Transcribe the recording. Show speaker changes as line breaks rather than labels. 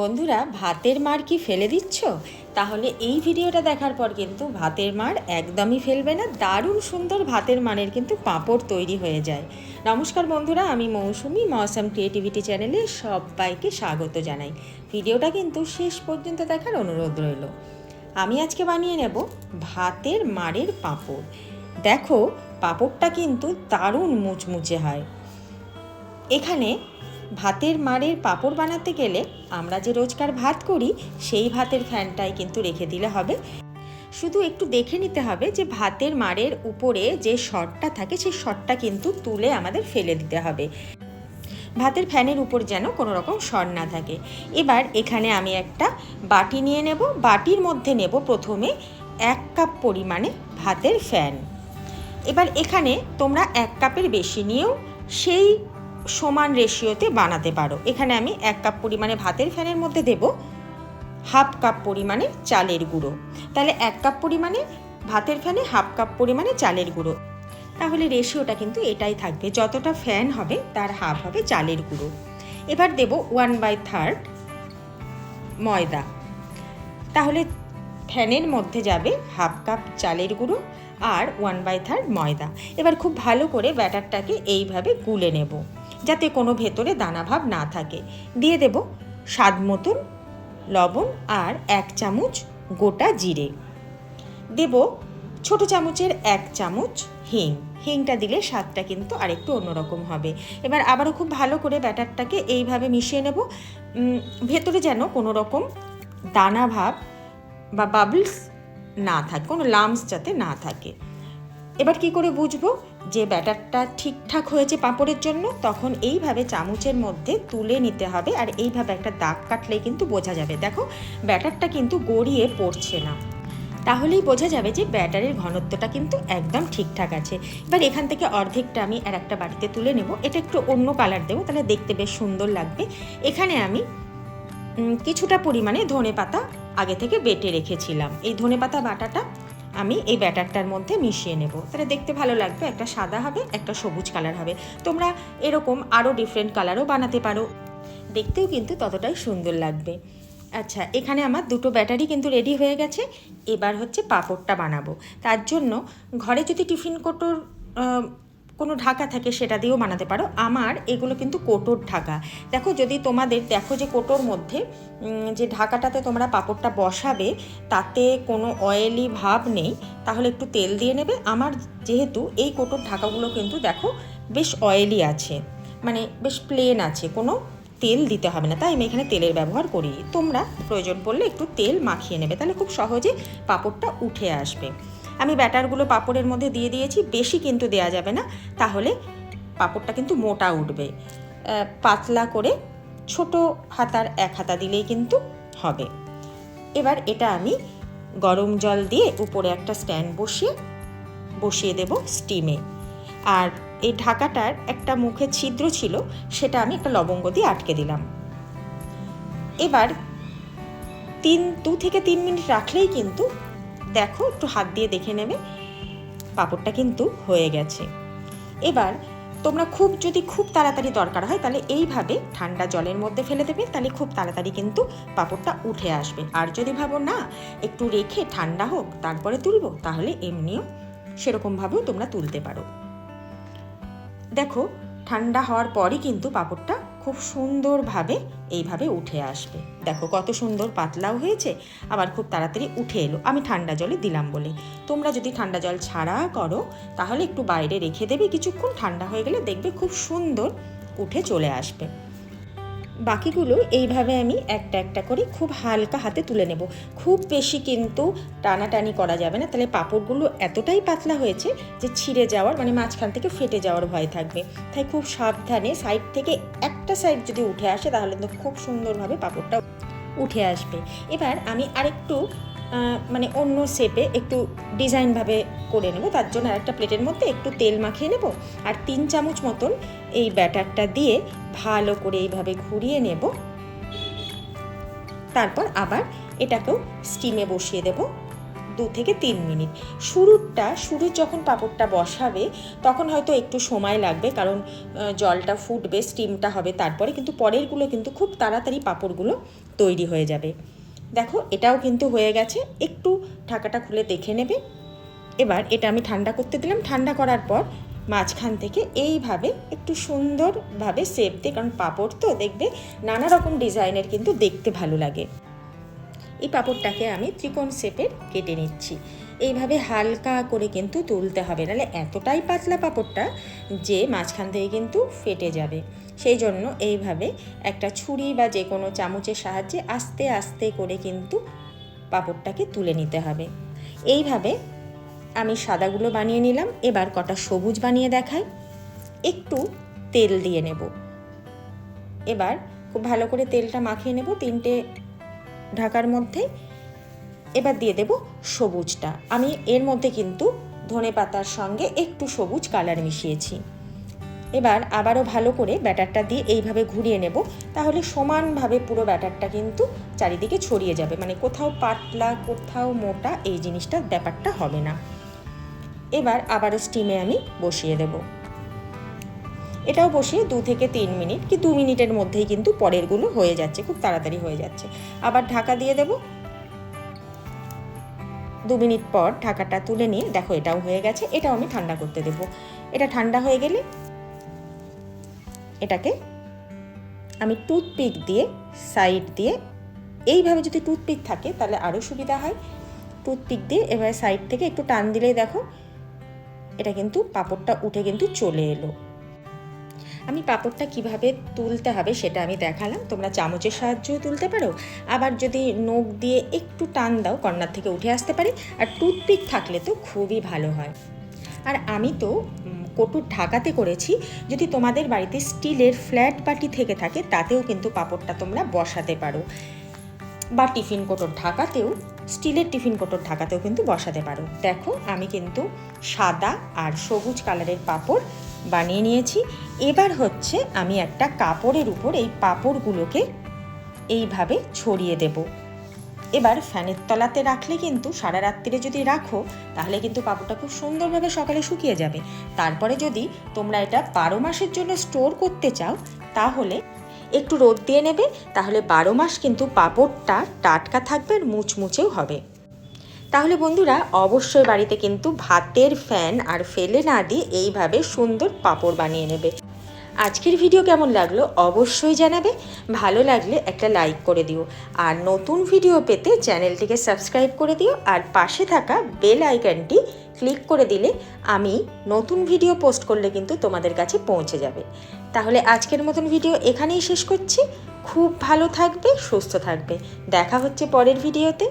বন্ধুরা, ভাতের মার কি ফেলে দিচ্ছ? তাহলে এই ভিডিওটা দেখার পর কিন্তু ভাতের মার একদমই ফেলবে না, দারুণ সুন্দর ভাতের মানের কিন্তু পাঁপড় তৈরি হয়ে যায়। নমস্কার বন্ধুরা, আমি মৌসুমি, মৌসাম ক্রিয়েটিভিটি চ্যানেলে সবাইকে স্বাগত জানাই। ভিডিওটা কিন্তু শেষ পর্যন্ত দেখার অনুরোধ রইল। আমি আজকে বানিয়ে নেব ভাতের মারের পাঁপড়। দেখো, পাঁপড়টা কিন্তু দারুণ মুচমুচে হয়। এখানে ভাতের মারের পাঁপড় বানাতে গেলে আমরা যে রোজকার ভাত করি, সেই ভাতের ফ্যানটাই কিন্তু রেখে দিলে হবে। শুধু একটু দেখে নিতে হবে যে ভাতের মারের উপরে যে শটটা থাকে, সেই শটটা কিন্তু তুলে আমাদের ফেলে দিতে হবে। ভাতের ফ্যানের উপর যেন কোনো রকম সর না থাকে। এবার এখানে আমি একটা বাটি নিয়ে নেব। বাটির মধ্যে নেব প্রথমে এক কাপ পরিমাণে ভাতের ফ্যান। এবার এখানে তোমরা এক কাপের বেশি নিয়েও সেই সমান রেশিওতে বানাতে পারো। এখানে আমি এক কাপ পরিমাণে ভাতের ফ্যানের মধ্যে দেব হাফ কাপ পরিমাণে চালের গুঁড়ো। তাহলে এক কাপ পরিমাণে ভাতের ফ্যানে হাফ কাপ পরিমাণে চালের গুঁড়ো। তাহলে রেশিওটা কিন্তু এটাই থাকবে, যতটা ফ্যান হবে তার হাফ হবে চালের গুঁড়ো। এবার দেব ওয়ান বাই থার্ড ময়দা। তাহলে ফ্যানের মধ্যে যাবে হাফ কাপ চালের গুঁড়ো আর ওয়ান বাই থার্ড ময়দা। এবার খুব ভালো করে ব্যাটারটাকে এইভাবে গুলে নেব। যাতে কোনো ভেতরে দানাভাব না থাকে। দিয়ে দেব স্বাদ মতন লবণ আর এক চামচ গোটা জিরে। দেব ছোট চামচের এক চামচ হিং। হিংটা দিলে স্বাদটা কিন্তু আরেকটু অন্যরকম হবে। এবার আবারও খুব ভালো করে ব্যাটারটাকে এইভাবে মিশিয়ে নেব। ভেতরে যেন কোনো রকম দানা ভাব বা বাবলস না থাকে, কোনো লামস যাতে না থাকে। এবার কি করে বুঝব? যে ব্যাটারটা ঠিকঠাক হয়েছে পাঁপড়ের জন্য, তখন এইভাবে চামচের মধ্যে তুলে নিতে হবে আর এইভাবে একটা দাগ কাটলেই কিন্তু বোঝা যাবে। দেখো, ব্যাটারটা কিন্তু গড়িয়ে পড়ছে না। তাহলেই বোঝা যাবে যে ব্যাটারের ঘনত্বটা কিন্তু একদম ঠিকঠাক আছে। এবার এখান থেকে অর্ধেকটা আমি আর একটা বাটিতে তুলে নেব। এটা একটু অন্য কালার দেবো, তাহলে দেখতে বেশ সুন্দর লাগবে। এখানে আমি কিছুটা পরিমাণে ধনে পাতা আগে থেকে বেটে রেখেছিলাম। এই ধনে পাতা বাটাটা আমি এই ব্যাটারটার মধ্যে মিশিয়ে নেব। তাহলে দেখতে ভালো লাগবে, একটা সাদা হবে, একটা সবুজ কালার হবে। তোমরা এরকম আরও ডিফারেন্ট কালারও বানাতে পারো। দেখতেও কিন্তু ততটাই সুন্দর লাগবে। আচ্ছা এখানে আমার দুটো ব্যাটারি কিন্তু রেডি হয়ে গেছে। এবার হচ্ছে পাঁপড়টা বানাবো। তার জন্য ঘরে যদি টিফিন কোটোর কোনো ঢাকা থাকে সেটা দিয়েও বানাতে পারো। আমার এগুলো কিন্তু কোটোর ঢাকা। দেখো, যদি তোমাদের, দেখো যে কোটোর মধ্যে যে ঢাকাটাতে তোমরা পাপড়টা বসাবে, তাতে কোনো অয়েলি ভাব নেই, তাহলে একটু তেল দিয়ে নেবে। আমার যেহেতু এই কোটোর ঢাকাগুলো কিন্তু দেখো বেশ অয়েলি আছে মানে বেশ প্লেন আছে, কোনো তেল দিতে হবে না। তাই আমি এখানে তেলের ব্যবহার করি। তোমরা প্রয়োজন পড়লে একটু তেল মাখিয়ে নেবে, তাহলে খুব সহজে পাপড়টা উঠে আসবে। আমি ব্যাটারগুলো পাঁপড়ের মধ্যে দিয়ে দিয়েছি, বেশি কিন্তু দেয়া যাবে না। তাহলে পাঁপড়টা কিন্তু মোটা উঠবে। পাতলা করে ছোট হাতার এক হাতা দিলেই কিন্তু হবে। এবার এটা আমি গরম জল দিয়ে উপরে একটা স্ট্যান্ড বসিয়ে বসিয়ে দেব স্টিমে। আর এই ঢাকাটার একটা মুখে ছিদ্র ছিল, সেটা আমি একটা লবঙ্গ দিয়ে আটকে দিলাম। এবার তিন, দু থেকে তিন মিনিট রাখলেই কিন্তু দেখো, একটু হাত দিয়ে দেখে নেবে। পাঁপড়টা কিন্তু হয়ে গেছে। এবার তোমরা খুব, যদি খুব তাড়াতাড়ি দরকার হয়, তাহলে এইভাবে ঠান্ডা জলের মধ্যে ফেলে দেবে, তাহলে খুব তাড়াতাড়ি কিন্তু পাঁপড়টা উঠে আসবে। আর যদি ভাবো, না, একটু রেখে ঠান্ডা হোক, তারপরে তুলবো, তাহলে এমনিও সেরকমভাবেও তোমরা তুলতে পারো। দেখো, ঠান্ডা হওয়ার পরই কিন্তু পাঁপড়টা খুব সুন্দরভাবে এইভাবে উঠে আসবে। দেখো কত সুন্দর পাতলাও হয়েছে, আবার খুব তাড়াতাড়ি উঠে এলো। আমি ঠান্ডা জলে দিলাম বলে। তোমরা যদি ঠান্ডা জল ছাড়া করো, তাহলে একটু বাইরে রেখে দেবে, কিছুক্ষণ ঠান্ডা হয়ে গেলে দেখবে খুব সুন্দর উঠে চলে আসবে। বাকিগুলো এইভাবে আমি একটা একটা করে খুব হালকা হাতে তুলে নেব। খুব বেশি কিন্তু টানাটানি করা যাবে না। তাহলে পাঁপড়গুলো এতটাই পাতলা হয়েছে যে ছিঁড়ে যাওয়ার মানে মাঝখান থেকে ফেটে যাওয়ার ভয় থাকবে। তাই খুব সাবধানে সাইড থেকে একটা সাইড যদি উঠে আসে, তাহলে তো খুব সুন্দরভাবে পাঁপড়টা উঠে আসবে। এবার আমি আরেকটু মানে অন্য শেপে একটু ডিজাইনভাবে করে নেব। তার জন্য আরেকটা প্লেটের মধ্যে একটু তেল মাখিয়ে নেব আর তিন চামচ মতন এই ব্যাটারটা দিয়ে ভালো করে এইভাবে ঘুরিয়ে নেব। তারপর আবার এটাকেও স্টিমে বসিয়ে দেব দু থেকে তিন মিনিট। শুরুটা শুরু যখন পাঁপড়টা বসাবে, তখন হয়তো একটু সময় লাগবে কারণ জলটা ফুটবে স্টিমটা হবে। তারপরে কিন্তু পরেরগুলো কিন্তু খুব তাড়াতাড়ি পাঁপড়গুলো তৈরি হয়ে যাবে। দেখো, এটাও কিন্তু হয়ে গেছে। একটু ঢাকাটা খুলে দেখে নেবে। এবার এটা আমি ঠান্ডা করতে দিলাম। ঠান্ডা করার পর মাঝখান থেকে এইভাবে একটু সুন্দরভাবে সেপ দিয়ে, কারণ পাপড় তো, দেখবে নানা রকম ডিজাইনের কিন্তু দেখতে ভালো লাগে। এই পাঁপড়টাকে আমি ত্রিকোণ শেপের কেটে নিচ্ছি। এইভাবে হালকা করে কিন্তু তুলতে হবে। নাহলে এতটাই পাতলা পাঁপড়টা যে মাঝখান থেকে কিন্তু ফেটে যাবে। সেই জন্য এইভাবে একটা ছুরি বা যে কোনো চামচের সাহায্যে আস্তে আস্তে করে কিন্তু পাঁপড়টাকে তুলে নিতে হবে। এইভাবে আমি সাদাগুলো বানিয়ে নিলাম। এবার কটা সবুজ বানিয়ে দেখাই। একটু তেল দিয়ে নেব। এবার খুব ভালো করে তেলটা মাখিয়ে নেব। তিনটে ঢাকার মধ্যে এবার দিয়ে দেব সবুজটা। আমি এর মধ্যে কিন্তু ধনে পাতার সঙ্গে একটু সবুজ কালার মিশিয়েছি। এবার আবারও ভালো করে ব্যাটারটা দিয়ে এইভাবে ঘুরিয়ে নেব, তাহলে সমানভাবে পুরো ব্যাটারটা কিন্তু চারিদিকে ছড়িয়ে যাবে। মানে কোথাও পাতলা, কোথাও মোটা এই জিনিসটার ব্যাপারটা হবে না। এবার আবারও স্টিমে আমি বসিয়ে দেব। এটাও বসিয়ে দু থেকে তিন মিনিট কি দু মিনিটের মধ্যেই কিন্তু পরেরগুলো হয়ে যাচ্ছে, খুব তাড়াতাড়ি হয়ে যাচ্ছে। আবার ঢাকা দিয়ে দেব দু মিনিট পর ঢাকাটা তুলে নিয়ে দেখো এটাও হয়ে গেছে, এটাও আমি ঠান্ডা করতে দেব। এটা ঠান্ডা হয়ে গেলে এটাকে আমি টুথপিক দিয়ে সাইড দিয়ে, এইভাবে যদি টুথপিক থাকে তাহলে আরও সুবিধা হয়। টুথপিক দিয়ে এবার সাইড থেকে একটু টান দিলেই দেখো, এটা কিন্তু পাপড়টা উঠে কিন্তু চলে এলো। আমি পাঁপড়টা কীভাবে তুলতে হবে সেটা আমি দেখালাম। তোমরা চামচের সাহায্যেও তুলতে পারো। আবার যদি নখ দিয়ে একটু টান দাও, কর্নার থেকে উঠে আসতে পারে। আর টুথপিক থাকলে তো খুবই ভালো হয়। আর আমি তো কটুর ঢাকাতে করেছি। যদি তোমাদের বাড়িতে স্টিলের ফ্ল্যাট বাটি থেকে থাকে, তাতেও কিন্তু পাঁপড়টা তোমরা বসাতে পারো। বা টিফিন কোটোর ঢাকাতেও, স্টিলের টিফিন কোটোর ঢাকাতেও কিন্তু বসাতে পারো। দেখো, আমি কিন্তু সাদা আর সবুজ কালারের পাঁপড় বানিয়ে নিয়েছি। এবার হচ্ছে আমি একটা কাপড়ের উপর এই পাঁপড়গুলোকে এইভাবে ছড়িয়ে দেব। এবার ফ্যানের তলাতে রাখলে কিন্তু সারা রাত্রিরে যদি রাখো, তাহলে কিন্তু পাঁপড়টা খুব সুন্দরভাবে সকালে শুকিয়ে যাবে। তারপরে যদি তোমরা এটা বারো মাসের জন্য স্টোর করতে চাও, তাহলে একটু রোদ দিয়ে নেবে, তাহলে বারো মাস কিন্তু পাপড়টা টাটকা থাকবে আর মুচমুচেও হবে। তাহলে বন্ধুরা, অবশ্যই বাড়িতে কিন্তু ভাতের ফ্যান আর ফেলে না দিয়ে এইভাবে সুন্দর পাঁপড় বানিয়ে নেবে। আজকের ভিডিও কেমন লাগল অবশ্যই জানাবে। ভালো লাগলে একটা লাইক করে দিও। আর নতুন ভিডিও পেতে চ্যানেলটিকে সাবস্ক্রাইব করে দিও। আর পাশে থাকা বেল আইকনটি ক্লিক করে দিলে আমি নতুন ভিডিও পোস্ট করলে কিন্তু তোমাদের কাছে পৌঁছে যাবে। তাহলে আজকের মতন ভিডিও এখানেই শেষ করছি। খুব ভালো থাকবে, সুস্থ থাকবে। দেখা হচ্ছে পরের ভিডিওতে।